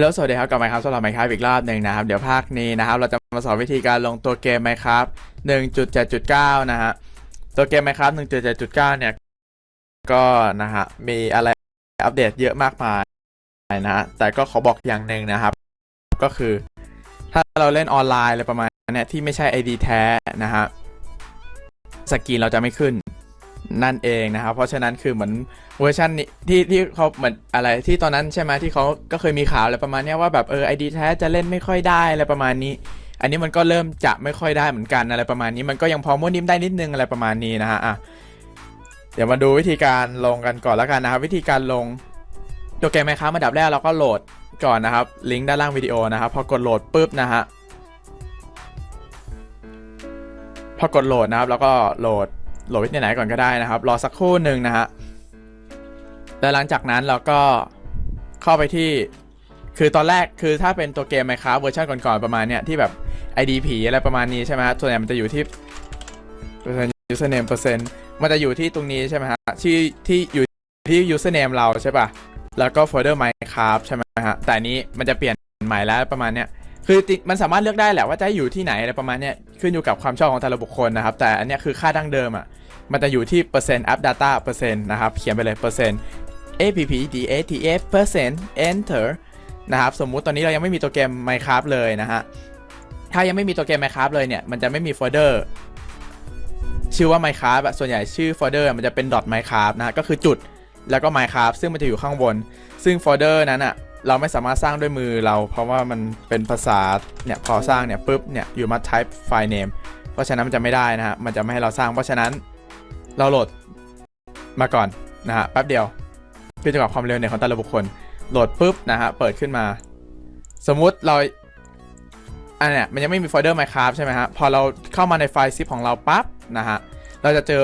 แล้วสวัสดีครับกลับมาครับสำหรับไมค์ครับอีกรอบหนึ่งนะครับ เดี๋ยวภาคนี้นะครับ เราจะมาสอนวิธีการลงตัวเกมไมค์ครับ1.7.9นะฮะตัวเกมไมค์ครับ1.7.9เนี่ย ก็นะฮะมีอะไรอัปเดตเยอะมากมายนะฮะแต่ก็ขอบอกอย่างหนึ่งนะครับ ก็คือ ถ้าเราเล่นออนไลน์อะไรประมาณนี้ที่ไม่ใช่ ID แท้นะฮะสกรีนเราจะไม่ขึ้น นั่นเองนะครับ เพราะฉะนั้นคือเหมือนเวอร์ชันนี้ที่ที่เขาเหมือนอะไรที่ตอนนั้นใช่ไหมที่เขาก็เคยมีข่าวอะไรประมาณนี้ว่าแบบเออไอดีแท้จะเล่นไม่ค่อยได้อะไรประมาณนี้ อันนี้มันก็เริ่มจะไม่ค่อยได้เหมือนกันอะไรประมาณนี้ มันก็ยังพอม้วนนิ่มได้นิดนึงอะไรประมาณนี้นะฮะอะเดี๋ยวมาดูวิธีการลงกันก่อนแล้วกันนะครับ วิธีการลงตัวเกมไหมครับอันดับแรกเราก็โหลดก่อนนะครับ ลิงก์ด้านล่างวิดีโอนะครับพอกดโหลดปุ๊บนะฮะพอกดโหลดนะครับ แล้วก็โหลด โหลดไว้ไหนก่อนก็ได้นะครับ รอสักครู่หนึ่งนะฮะแล้วหลังจากนั้นเราก็เข้าไปที่คือตอนแรกคือถ้าเป็นตัวเกม Minecraft เวอร์ชันก่อนๆประมาณเนี้ยที่แบบ ID ผีอะไรประมาณนี้ใช่ไหมฮะส่วนใหญ่มันจะอยู่ที่เปอร์เซ็นต์ username เปอร์เซ็นต์มันจะอยู่ที่ตรงนี้ใช่ไหมฮะที่ที่อยู่ที่ username เราใช่ป่ะแล้วก็โฟลเดอร์ Minecraft ใช่ไหมฮะแต่นนี้มันจะเปลี่ยนใหม่แล้วประมาณเนี้ย คือติมันสามารถเลือกได้แหละว่าจะให้อยู่ที่ไหนอะไรประมาณเนี้ยขึ้นอยู่กับความชอบของแต่ละบุคคลนะครับ แต่อันเนี้ยคือค่าดั้งเดิมอะมันจะอยู่ที่เปอร์เซ็นต์ app data เปอร์เซ็นต์นะครับ เขียนไปเลยเปอร์เซ็นต์ app datf เปอร์เซ็นต์ enter นะครับ สมมุติตอนนี้เรายังไม่มีตัวเกม Minecraft เลยนะฮะ ถ้ายังไม่มีตัวเกม Minecraft เลยเนี่ย มันจะไม่มีโฟลเดอร์ชื่อว่า Minecraft ส่วนใหญ่ชื่อโฟลเดอร์มันจะเป็น .minecraft นะก็คือจุดแล้วก็ Minecraft ซึ่งมันจะอยู่ข้างบน ซึ่งโฟลเดอร์นั้นอะ เราไม่สามารถสร้างด้วยมือเรา เพราะว่ามันเป็นภาษาเนี่ยพอสร้างเนี่ยปุ๊บเนี่ยอยู่มา type file name เพราะฉะนั้นมันจะไม่ได้นะฮะมันจะไม่ให้เราสร้างเพราะฉะนั้นเราโหลดมาก่อนนะฮะแป๊บเดียวขึ้นอยู่กับความเร็วเนี่ยของแต่ละบุคคลโหลดปุ๊บนะฮะเปิดขึ้นมา สมมุติเราอันเนี้ยมันยังไม่มีโฟลเดอร์ Minecraft ใช่ไหมฮะพอเราเข้ามาในไฟล์ zip ของเราปั๊บนะฮะเราจะเจอ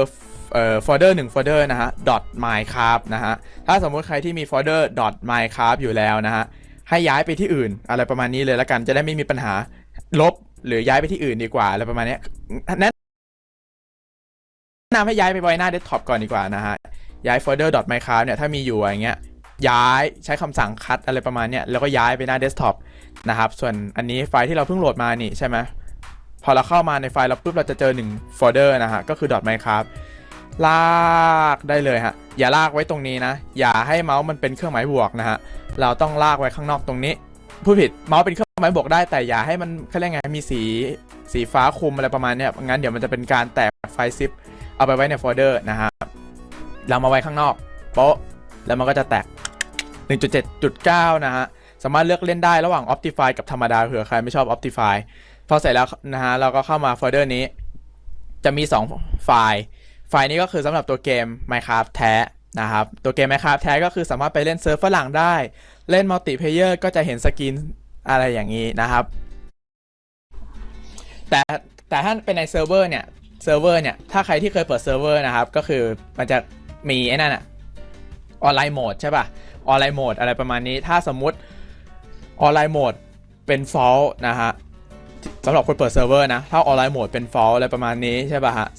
เอ่อโฟลเดอร์หนึ่งโฟลเดอร์นะฮะ .minecraft นะฮะ ถ้าสมมุติใครที่มีโฟลเดอร์ .minecraft อยู่แล้วนะฮะ ให้ย้ายไปที่อื่น อะไรประมาณนี้เลยล้วกันจะได้ไม่มีปัญหาลบหรือย้ายไปที่อื่นดีกว่าอะไรประมาณเนี้ยแนะนำให้ย้ายไปไว้หน้าเดสก์ท็อปก่อนดีกว่านะฮะ ย้ายโฟลเดอร์ .minecraft เนี่ยถ้ามีอยู่อย่างเงี้ยย้ายใช้คำสั่งคัดอะไรประมาณเนี้ยแล้วก็ย้ายไปหน้าเดสก์ท็อปนะครับ ส่วนอันนี้ไฟล์ที่เราเพิ่งโหลดมานี่ใช่ไหมพอเราเข้ามาในไฟล์เราปุ๊บเราจะเจอหนึ่งโฟลเดอร์นะฮะก็คือ .minecraft ลากได้เลยฮะ อย่าลากไว้ตรงนี้นะ อย่าให้เมาส์มันเป็นเครื่องหมายบวกนะฮะ เราต้องลากไว้ข้างนอกตรงนี้ ผู้ผิดเมาส์เป็นเครื่องหมายบวกได้ แต่อย่าให้มันเขาเรียกไง มีสีสีฟ้าคุมอะไรประมาณเนี้ย งั้นเดี๋ยวมันจะเป็นการแตกไฟล์ซิป เอาไปไว้ในโฟลเดอร์นะฮะ เรามาไว้ข้างนอกโป๊ะ แล้วมันก็จะแตก 1.7.9 นะฮะ สามารถเลือกเล่นได้ระหว่าง Optify กับธรรมดาเผื่อใครไม่ชอบ Optify พอเสร็จแล้วนะฮะ เราก็เข้ามาโฟลเดอร์นี้ จะมี 2 ไฟล์ ไฟล์นี้ก็คือสำหรับตัวเกม Minecraft แท้นะครับ ตัวเกม Minecraft แท้ก็คือสามารถไปเล่นเซิร์ฟฝรั่งได้ เล่นมัลติเพเยอร์ก็จะเห็นสกินอะไรอย่างนี้นะครับ แต่แต่ถ้าเป็นในเซิร์ฟเวอร์เนี่ยเซิร์ฟเวอร์เนี่ยถ้าใครที่เคยเปิดเซิร์ฟเวอร์นะครับ ก็คือมันจะมีไอ้นั่นอะออนไลน์โหมดใช่ป่ะออนไลน์โหมดอะไรประมาณนี้ ถ้าสมมุติออนไลน์โหมดเป็น false นะฮะสำหรับคนเปิดเซิร์ฟเวอร์นะ ถ้าออนไลน์โหมดเป็น false อะไรประมาณนี้ใช่ป่ะฮะ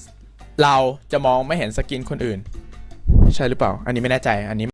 เราจะมองไม่เห็นสกินคนอื่น ใช่หรือเปล่า อันนี้ไม่แน่ใจอันนี้